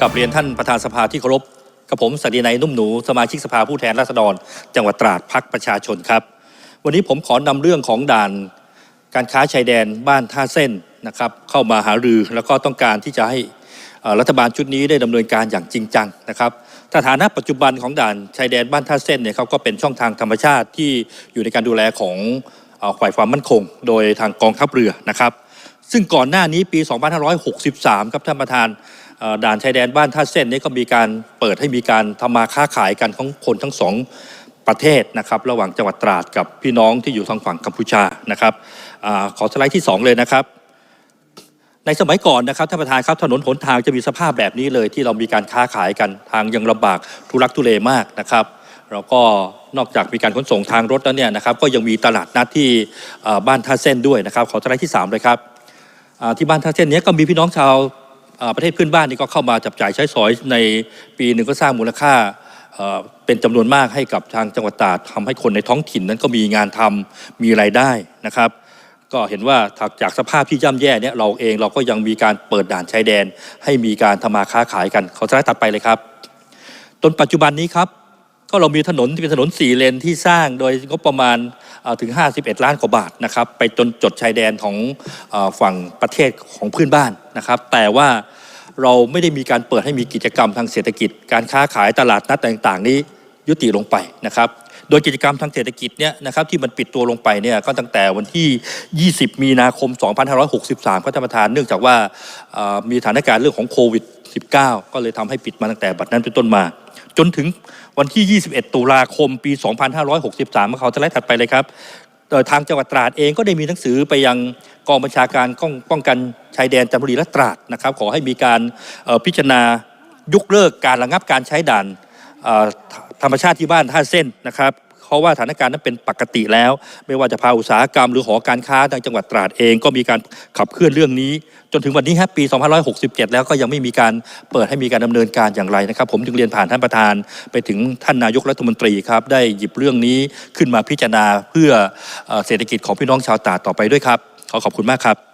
กับเรียนท่านประธานสภาที่เคารพกับผมสักดีนัยนุ่มหนูสมาชิกสภาผู้แทนราษฎร จังหวัดตราดพักประชาชนครับ วันนี้ผมขอนำเรื่องของด่าน การค้าชายแดนบ้านท่าเส้นนะครับ เข้ามาหารือแล้วก็ต้องการที่จะให้รัฐบาลชุดนี้ได้ดำเนินการอย่างจริงจังนะครับสถานะปัจจุบันของด่านชายแดนบ้านท่าเส้นเนี่ยครับก็เป็นช่องทางธรรมชาติที่อยู่ในการดูแลของฝ่ายความมั่นคง โดยทางกองทัพเรือนะครับ ซึ่งก่อนหน้านี้ปี 2563 ครับท่านประธานด่านชายแดนบ้านท่าเส้นนี้ก็มีการเปิดให้มีการทำมาค้าขายกันของคนทั้งสองประเทศนะครับระหว่างจังหวัดตราดกับพี่น้องที่อยู่ทางฝั่งกัมพูชานะครับอขอสไลด์ที่ 2 เลยนะครับ ในสมัยก่อนนะครับท่านประธานครับถนนหนทางจะมีสภาพแบบนี้เลย ที่เรามีการค้าขายกันทางยังลำบากทุรักทุเลมากนะครับแล้วก็นอกจากมีการขนส่งทางรถแล้วเนี่ยนะครับก็ยังมีตลาดนัดที่บ้านท่าเส้นด้วยนะครับ ขอสไลด์ที่ 3 เลยครับ ที่บ้านท่าเส้นนี้ก็มีพี่น้องชาวประเทศเพื่อนบ้านนี่ก็เข้ามาจับจ่ายใช้สอยในปีหนึ่งก็สร้างมูลค่าเป็นจำนวนมากให้กับทางจังหวัดตราดทำให้คนในท้องถิ่นนั้นก็มีงานทำมีรายได้นะครับ ก็เห็นว่าถักจากสภาพที่ย่ำแย่เนี่ยเราเองเราก็ยังมีการเปิดด่านชายแดน ให้มีการทำมาค้าขายกันขอสไลด์ตัดไปเลยครับจนปัจจุบันนี้ครับ ก็เรามีถนนที่เป็นถนนสี่เลนที่สร้างโดยงบประมาณถึง 51 ล้านกว่าบาทนะครับไปจนจดชายแดนของฝั่งประเทศของเพื่อนบ้านนะครับ แต่ว่าเราไม่ได้มีการเปิดให้มีกิจกรรมทางเศรษฐกิจ การค้าขายตลาดนัดต่างๆ นี้ยุติลงไปนะครับ โดยกิจกรรมทางเศรษฐกิจเนี่ยนะครับที่มันปิดตัวลงไปเนี่ยก็ตั้งแต่วันที่ 20 มีนาคม 2563ครับท่านประธานเนื่องจากว่ามีสถานการณ์เรื่องของโควิด 19 ก็เลยทำให้ปิดมาตั้งแต่บัดนั้นเป็นต้นมา จนถึงวันที่ 21 ตุลาคมปี 2563มาเขาจะไล่ถัดไปเลยครับทางจังหวัดตราดเองก็ได้มีหนังสือไปยังกองบัญชาการป้องป้องกันชายแดนจันทบุรีและตราดนะครับ ขอให้มีการพิจารณายกเลิกการระงับการใช้ด่านธรรมชาติที่บ้านท่าเส้นนะครับ เพราะว่าสถานการณ์นั้นเป็นปกติแล้ว ไม่ว่าจะพาอุตสาหกรรมหรือหอการค้าทางจังหวัดตราดเองก็มีการขับเคลื่อนเรื่องนี้ จนถึงวันนี้ครับปี 2567 แล้วก็ยังไม่มีการเปิดให้มีการดำเนินการอย่างไรนะครับ ผมจึงเรียนผ่านท่านประธาน ไปถึงท่านนายกรัฐมนตรีครับได้หยิบเรื่องนี้ขึ้นมาพิจารณาเพื่อเอ่อเศรษฐกิจของพี่น้องชาวตราดต่อไปด้วยครับ ขอขอบคุณมากครับ